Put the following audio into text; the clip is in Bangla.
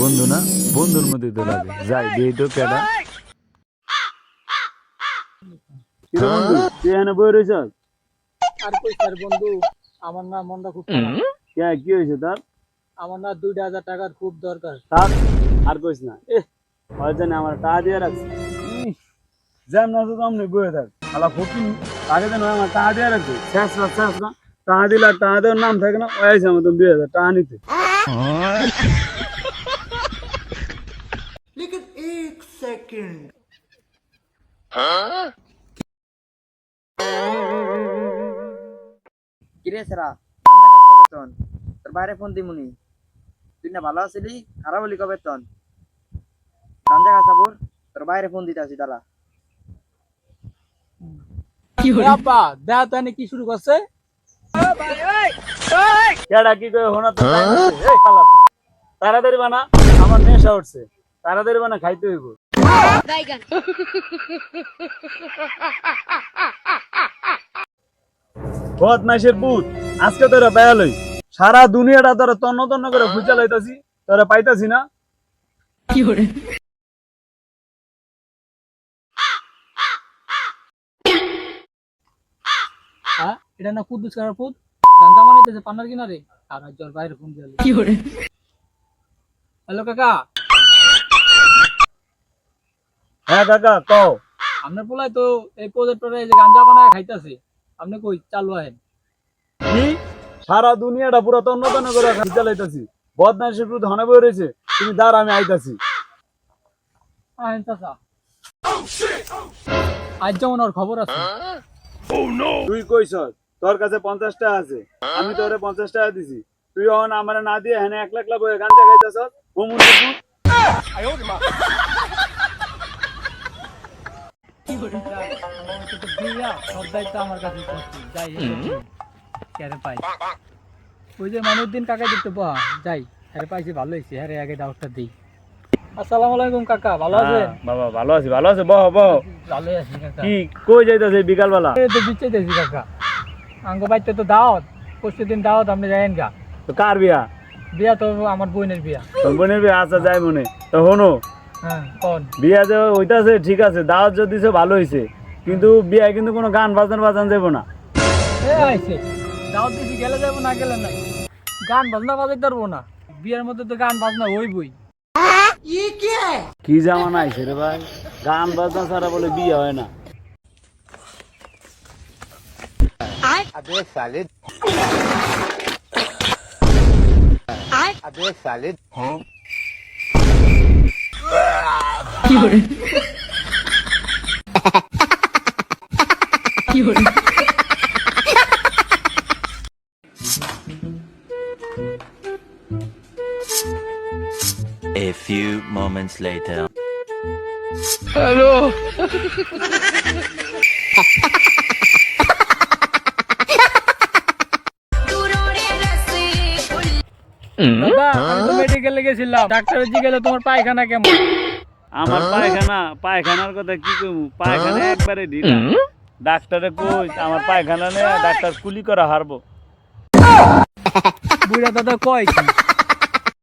বন্ধু না? বন্ধুর মধ্যে তো লাগে। যাই দিয়ে তো কেডা কিরে তুই এখানে বই রয়েছ? আর কই স্যার বন্ধু আমার না মনটা খুব কে কি হয়েছে তার? আমার না দুইটা হাজার টাকার খুব দরকার। আর কইস না। এ হয় আমার টাকা দিয়ে রাখছি। জ্যাম না তো আমনে বয়ে থাক আলা ফকিন আগে যেন আমার টাকা দিয়ে রাখছি। শেষ না শেষ না টাকা দিলে আর টাকা দেওয়ার নাম থাকে না ওই আছে দুই হাজার টাকা নিতে। কিরে সেরা? আমরা কাজ করবে তন? তোর বাইরে ফোন দিমুনি। তুই না ভালো আছিলি? খারাপ হলি কবে তন? গাঞ্জা কাছাবর তোর বাইরে ফোন দিতে আসি দেয়া এনে কি শুরু করছে। কেডা কি কই হোনা তো তাড়াতাড়ি বানা আমার নেশা উঠছে। তাড়াতাড়ি বানা খাইতে হইব. বদমাইশের বুত আজকে তোরা বেয়ালই সারা দুনিয়াটা তোরা তন্ন তন্ন করে খুঁজে লাইতাছি তোরা পাইতাছি না। হ্যাঁ এটা না কুদ্দুস কারার পুত? গাঞ্জা মানাইতেছে পান্নার কিনারে? আর আজ বাইরে ফোন দিয়ে হ্যালো কাকা হ্যাঁ কাকা কও। আপনার পোলাই তো এই প্রজেক্টরে এই যে গাঞ্জা বানায় খাইতেছে। আপনি কই? চালু আহেন। কি? সারা দুনিয়াটা পুরো তন্ন তন্ন করে খুঁজে লাইতাছি। বদমাইশের বুত হনে বই রয়েছে তুমি দাঁড় আমি আইতাছি। আহেন চাচা। আজ যেমন ওর খবর আছে। তুই কইস তোর কাছে পঞ্চাশ টাকা আছে। আমি তোরে পঞ্চাশ টাকা দিছি। তুই অন আমার না দিয়ে হেনে এক লাখ লাখ গাঞ্জা খাইতেছ হুমুন সব আমার কাছে যাই কেরে। পাই ওই যে মানুষদিন কাকা দেখতে পাওয়া। যাই হ্যাঁ পাইছি ভালো হয়েছে হ্যাঁ আগে ডাউটটা দিই। আসসালামু আলাইকুম কাকা ভালো আছেন? বাবা ভালো আছি ভালো আছে? বহ বহ। ভালোই আছি কাকা। কি কই যাইতাছে বিকাল এই তো বিচ্ছে দিয়েছি কাকা। আঙ্গ বাইতে তো দাওয়াত। পরশু দিন দাওয়াত আপনি যাইন গা। তো কার বিয়া? বিয়া তো আমার বোনের বিয়া। তোর বোনের বিয়া? আচ্ছা যাই মনে। তো হনো হ্যাঁ বিয়া যে হইতাছে ঠিক আছে দাওয়াত যদি দিছে ভালো হইছে। কিন্তু বিয়া কিন্তু কোনো গান বাজান বাজান যাব না। এ দাওয়াত দিছি গেলে যাব না গেলে নাই। গান বাজনা বাজাইতে পারব না। বিয়ের মধ্যে তো গান বাজনা হইবই। কি জামানা আইছে রে ভাই? গান বাজনা ছাড়া বলে বিয়ে হয় না। A few moments later. দাদা আমি তো মেডিকেলে গেছিলাম। ডাক্তারের জি তোমার পায়খানা কেমন? আমার পায়খানা পায়খানার কথা কি কইমু? পায়খানা একবারে ঢিলা। ডাক্তারে কই আমার পায়খানা নে ডাক্তার কুলি করা হারবো। বুড়া দাদা কয় কি?